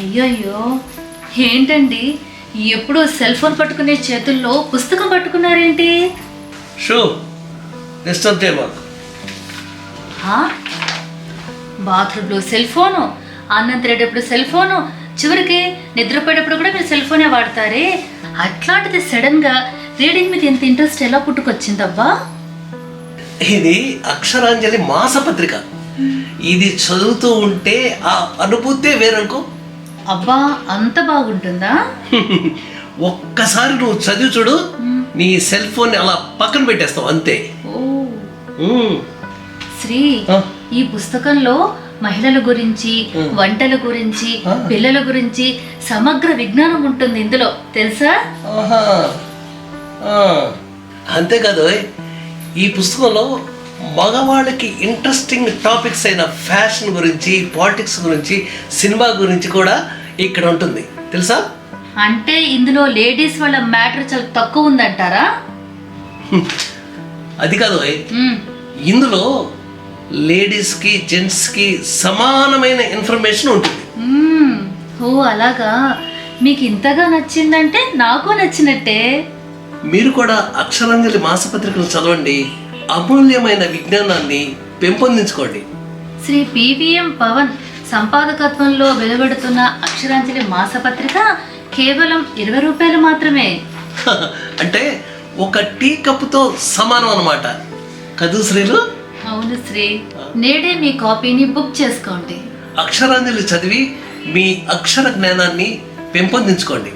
అయ్యయ్యో. ఏంటండి? ఎప్పుడు సెల్ ఫోన్ పట్టుకునే చేతుల్లో పుస్తకం పట్టుకున్నారేంటి? షూ డిస్టర్బ్? బాత్రూంలో సెల్ ఫోను అన్నం తినేటప్పుడు సెల్ ఫోను చివరికి నిద్రపోయేటప్పుడు కూడా మీరు సెల్ ఫోనే వాడతారే? అట్లాంటిది సడన్గా రీడింగ్ మీద ఎంత ఇంట్రెస్ట్ ఎలా పుట్టుకొచ్చిందబ్బా? ఇది అక్షరాంజలి మాసపత్రిక. ఇది చదువుతూ ఉంటే ఆ అనుభూతే వేరనుకో. అబ్బా అంత బాగుంటుందా? ఒక్కసారి నువ్వు చదివి చూడు నీ సెల్ ఫోన్ అలా పక్కన పెట్టేస్తావు అంతే. శ్రీ ఈ పుస్తకంలో మహిళల గురించి వంటల గురించి. పిల్లల గురించి సమగ్ర విజ్ఞానం ఉంటుంది ఇందులో. తెలుసా. అంతేకాదు ఈ పుస్తకంలో మగవాళ్ళకి ఇంట్రెస్టింగ్ టాపిక్స్ అయిన ఫ్యాషన్ గురించి పాలిటిక్స్ గురించి సినిమా గురించి కూడా ఇక్కడ ఉంటుంది. తెలుసా? అంటే ఇందులో లేడీస్ వాళ్ళ మ్యాటర్ చాలా తక్కువ ఉందంటారా? అది కాదు. ఇందులో లేడీస్కి జెంట్స్కి సమానమైన ఇన్ఫర్మేషన్ ఉంటుంది. ఓ అలాగా. మీకు ఇంతగా నచ్చిందంటే నాకు నచ్చినట్టే. మీరు కూడా అక్షరాంజలి మాసపత్రికలు చదవండి. అమూల్యమైన విజ్ఞానాన్ని పెంపొందించుకోండి. శ్రీ పివిఎం పవన్ సంపాదకత్వంలో వెలువడుతున్న అక్షరాంజలి మాసపత్రిక కేవలం ఇరవై రూపాయలు మాత్రమే. అంటే ఒక టీ కప్పుతో సమానం అన్నమాట. కదూ శ్రీలు అవును శ్రీ. నేడే మీ కాపీని బుక్ చేసుకోండి. అక్షరాంజలి చదివి మీ అక్షర జ్ఞానాన్ని పెంపొందించుకోండి.